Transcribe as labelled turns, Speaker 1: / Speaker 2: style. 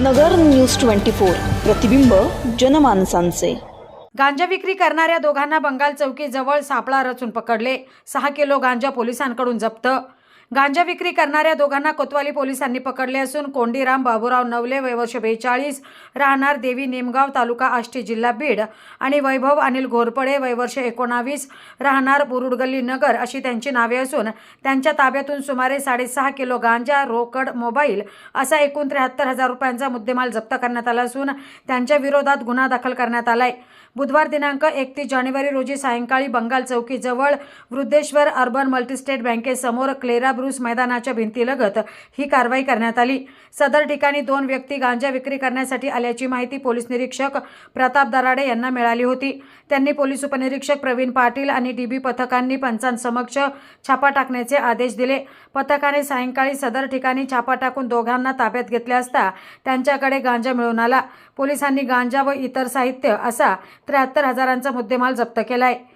Speaker 1: नगर news twenty four प्रतिबिंब जनमानसांचे.
Speaker 2: गांजा विक्री करणाऱ्या दोघांना बंगाल चौकीजवळ सापळा रचून पकडले. सहा किलो गांजा पोलिसांकडून जप्त गांजा विक्री करणाऱ्या दोघांना कोतवाली पोलिसांनी पकडले असून कोंडीराम बाबूराव नवले वयवर्ष बेचाळीस राहणार देवी नेमगाव तालुका आष्टी जिल्हा बीड आणि वैभव अनिल घोरपडे वयवर्ष एकोणावीस राहणार बुरुडगल्ली नगर अशी त्यांची नावे असून त्यांच्या ताब्यातून सुमारे साडेसहा किलो गांजा रोकड मोबाईल असा एकूण त्र्याहत्तर हजार रुपयांचा मुद्देमाल जप्त करण्यात आला असून त्यांच्या विरोधात गुन्हा दाखल करण्यात आलाय. बुधवार दिनांक एकतीस जानेवारी रोजी सायंकाळी बंगाल चौकीजवळ वृद्धेश्वर अर्बन मल्टीस्टेट बँकेसमोर क्लेरा ब्रुस मैदानाच्या भिंतीलगत ही कारवाई करण्यात आली. सदर ठिकाणी दोन व्यक्ती गांजा विक्री करण्यासाठी आल्याची माहिती पोलीस निरीक्षक प्रताप दराडे यांना मिळाली होती. त्यांनी पोलीस उपनिरीक्षक प्रवीण पाटील आणि डीबी पथकांनी पंचांसमक्ष छापा टाकण्याचे आदेश दिले. पथकाने सायंकाळी सदर ठिकाणी छापा टाकून दोघांना ताब्यात घेतले असता त्यांच्याकडे गांजा मिळून आला. पोलिसांनी गांजा व इतर साहित्य असा त्र्याहत्तर हजारांचा मुद्देमाल जप्त केला आहे